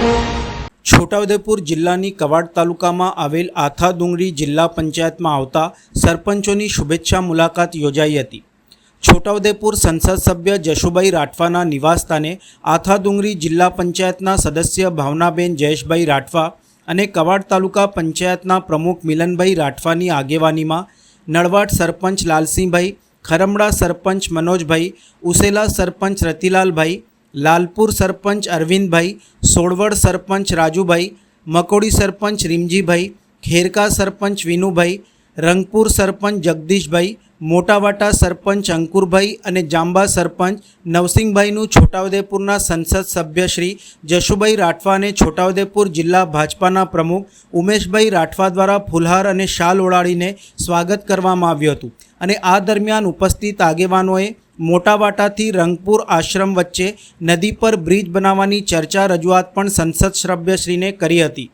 છોટાઉદેપુર જિલ્લાની કવાડ તાલુકામાં આવેલ આથા ડુંગરી જિલ્લા પંચાયતમાં આવતા સરપંચોની શુભેચ્છા મુલાકાત યોજાઈ હતી. છોટાઉદેપુર સંસદ સભ્ય જશુભાઈ રાઠવાના નિવાસસ્થાને આથા ડુંગરી જિલ્લા પંચાયતના સદસ્ય ભાવનાબેન જયેશભાઈ રાઠવા અને કવાડ તાલુકા પંચાયતના પ્રમુખ મિલનભાઈ રાઠવાની આગેવાનીમાં નળવાડ સરપંચ લાલસિંહભાઈ, ખરમડા સરપંચ મનોજભાઈ, ઉસેલા સરપંચ રતિલાલભાઈ લાલપુર સરપંચ અરવિંદભાઈ, સોળવડ સરપંચ રાજુભાઈ, મકોડી સરપંચ રીમજીભાઈ, ખેરકા સરપંચ વિનુભાઈ, રંગપુર સરપંચ જગદીશભાઈ મોટાવાટા સરપંચ અંકુરભાઈ અને જાંબા સરપંચ નવસિંહભાઈનું છોટાઉદેપુરના સંસદ સભ્ય શ્રી જશુભાઈ રાઠવા અને છોટાઉદેપુર જિલ્લા ભાજપાના પ્રમુખ ઉમેશભાઈ રાઠવા દ્વારા ફુલહાર અને શાલ ઓળાડીને સ્વાગત કરવામાં આવ્યું હતું. અને આ દરમિયાન ઉપસ્થિત આગેવાનોએ મોટાવાટાથી રંગપુર આશ્રમ વચ્ચે નદી પર બ્રિજ બનાવવાની ચર્ચા રજૂઆત પણ સંસદ સભ્યશ્રીને કરી હતી.